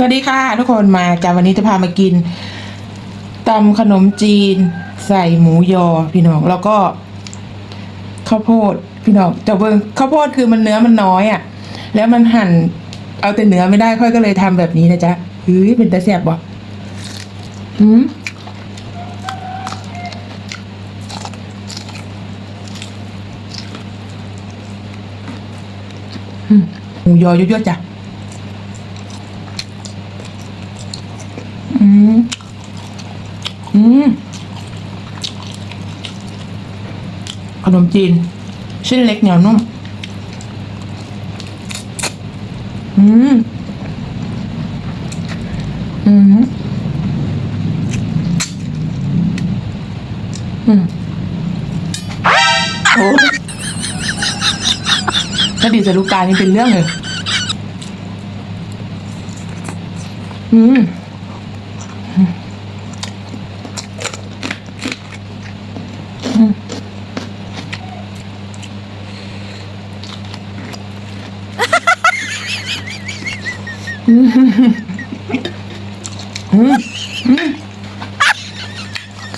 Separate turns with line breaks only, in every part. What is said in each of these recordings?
สวัสดีค่ะ ทุกคนมาจาวันนี้จะพามากินตำขนมจีน ใส่หมูยอพี่น้องแล้วก็ ข้าวโพดพี่น้องแต่เบิ้งข้าวโพดคือมันเนื้อมันน้อยอะ่ะ แล้วมันหั่นเอาแต่เนื้อไม่ได้ค่อยก็เลยทำแบบนี้นะจ๊ะเฮ้ยเป็นตาแสบบ่หืมอืมหมูยอเยอะๆจ้ะ อืม อืม ขนมจีนเส้นเล็กเหนียวนุ่ม อืม อืม อืมโอ้ถ้าดีจะลูกตานี่เป็นเรื่องเลย อืม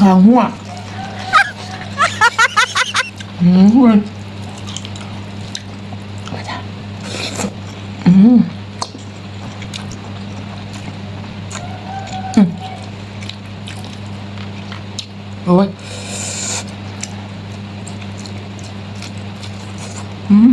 ทางหัวอืมหัวอืมอืม โอ้ยอืม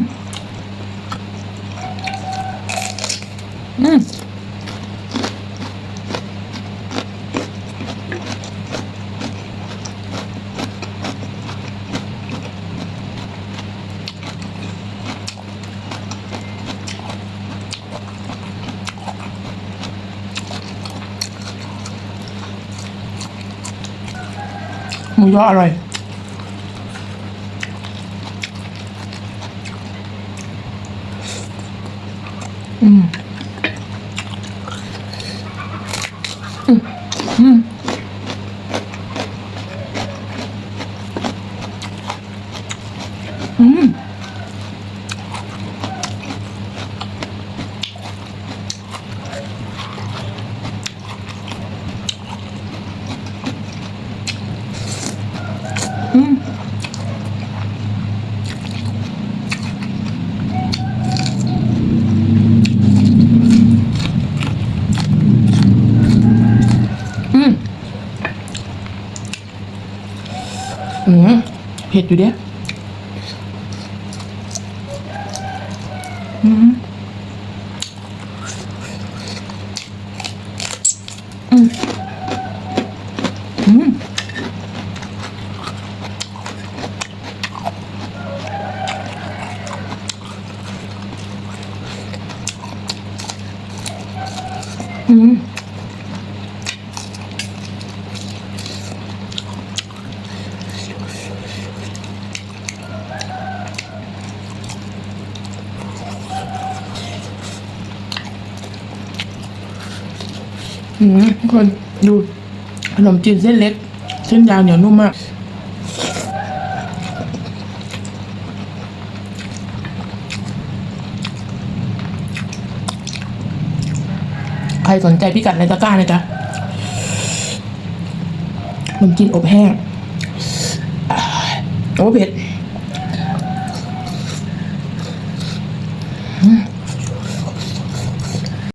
หมูยออร่อย อืม อืม อืมอืม เผ็ดอยู่เด้อืมอืมอืมอืม อืมทุกคนดูขนมจีนเส้นเล็ก เส้นยาวเหนียวนุ่มมากใครสนใจพิกัดในตะกร้านะจ๊ะขนมจีนอบแห้ง โอ้เผ็ด